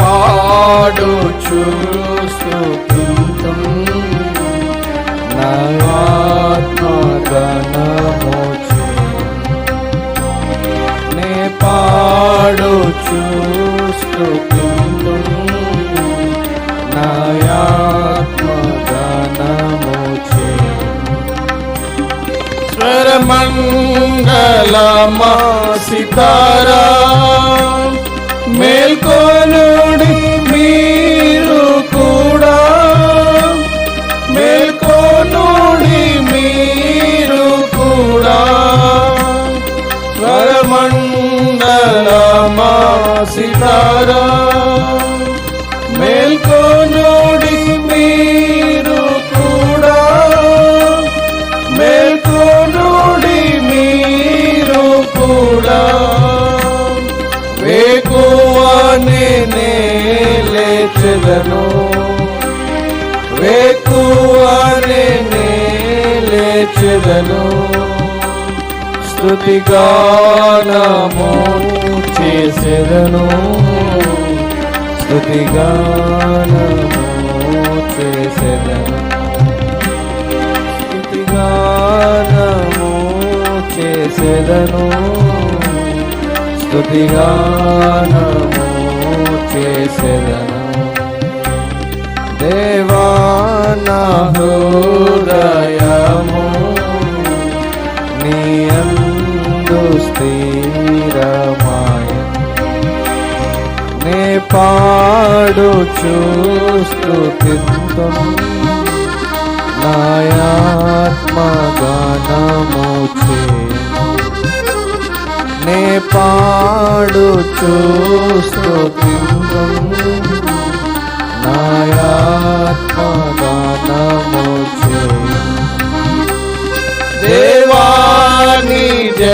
పాడుచు స్తుతింతు. నా నే పాడుచు స్తుతింతు నా ఆత్మగణమోచే స్వరమండలమా సితారా. లేచెదను వేకువనే లేచెదను స్తుతిగానము చేసేదను. స్తుతిగానము చేసేదను. స్తుతిగానము చేసేదను. స్తుతిగానము చేసేదను. దేవానా హృదయము నీ అందు స్థిరమాయ నే పాడు చూస్తూ నాయాత్మగానము చే నే పాడు చూ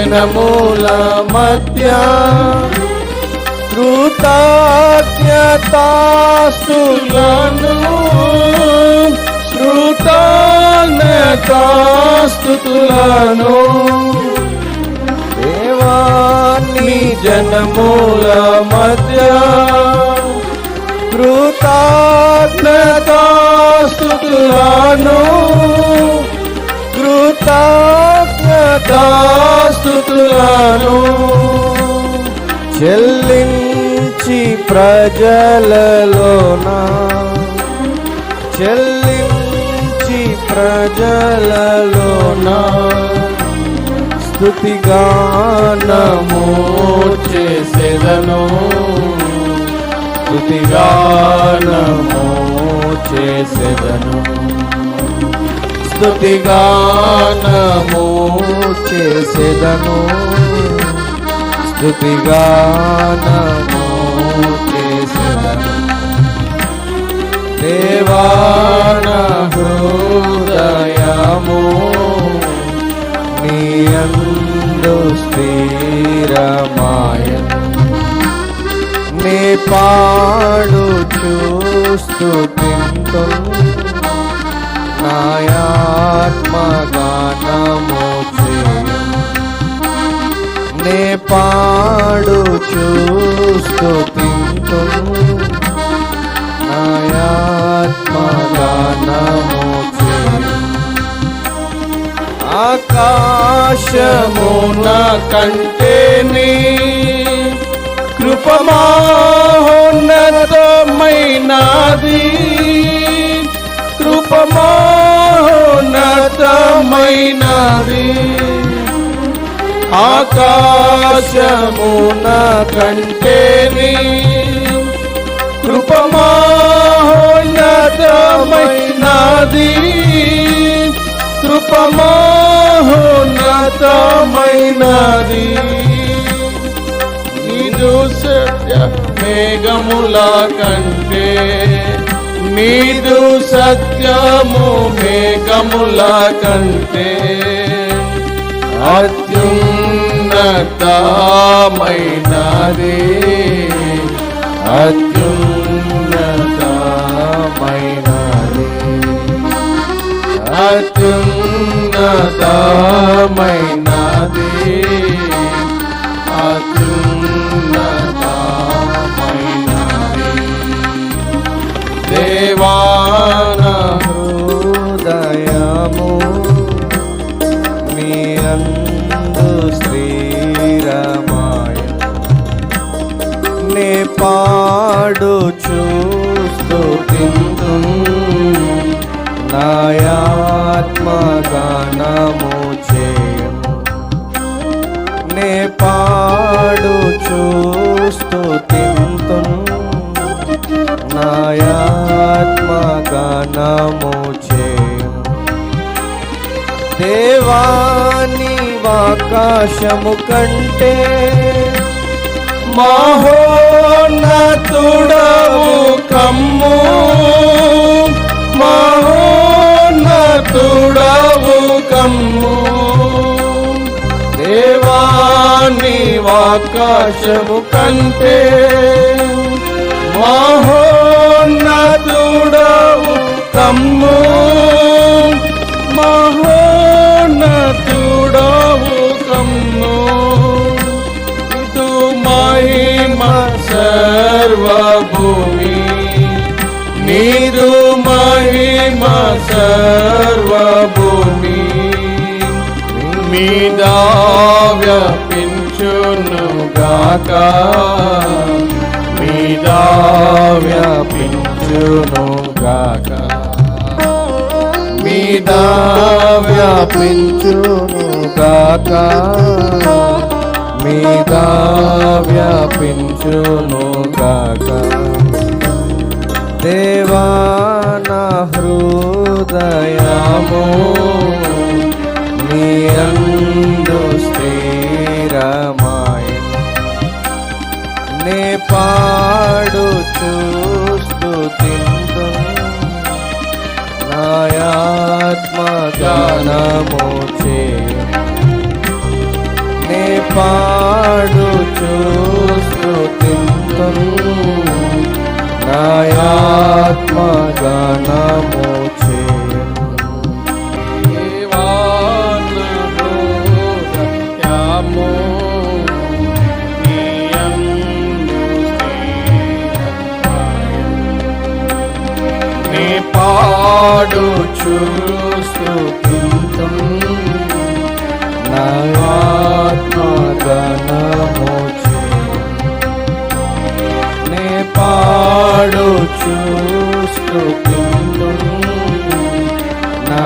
జనముల మధ్య కృతజ్ఞతాస్తులను శ్రుతానతాస్తుతులను దేవాన్ని జనముల మధ్య కృతజ్ఞతాస్తుతులను కృతజ్ఞతాస్తుతులను చెల్లించి ప్రజలలోన. చెల్లించి ప్రజలలోన. స్తుతిగానము చేసేదను స్తుతిగానము చేసేదను స్తుతిగానము చేసేదను స్తుతిగానము చేసేదను దేవాన హృదయము నీ స్థిరమాయ. నీ పాడు చూస్తూ తింటూ నే పాడు చూస్తూ తింటూ నాయాత్మగానము చేయు ఆకాశమున కంటేని కృపమాహోన్నతమైనది ఆకాశమున కంటేని కృపమాహోన్నతమైనది. కృపమాహోన్నతమైనది. నీదు సత్య మేఘముల కంటే నీదు సత్యము మేఘముల కంటే అత్యున్నతమైనది. అత్యున్నతమైనది. అత్యున్నతమైనది. అత్యున్నతమైనది అందు శ్రీరమాయ. నే పాడు చూస్తూ తిందు నాయాత్మగానము చేయం నే పాడు చూస్తూ నాయాత్మగానము దేవాని కంటే మహోన్నతుడవు కమ్ము. మహోన్నతుడవు కమ్ము. దేవాని వాకాశము కంటే మహోన్నతుడవు కమ్ము. మహో సర్వభూమి మీద వ్యాపించును గాక మీద వ్యాపించును గాక మీద వ్యాపించును గాక మీద వ్యాపించును గాక హృ హృదయము నీ అందు స్థిరమాయ. నే పాడు చూస్తూ తిందు నాయాత్మగానము చేయు నే పాడు చూస్తూ తిందు నాయాత్మగానము పాడుచు స్థుతితం నా ఆత్మ గణమోచు నే పాడుచు స్థుతితం నా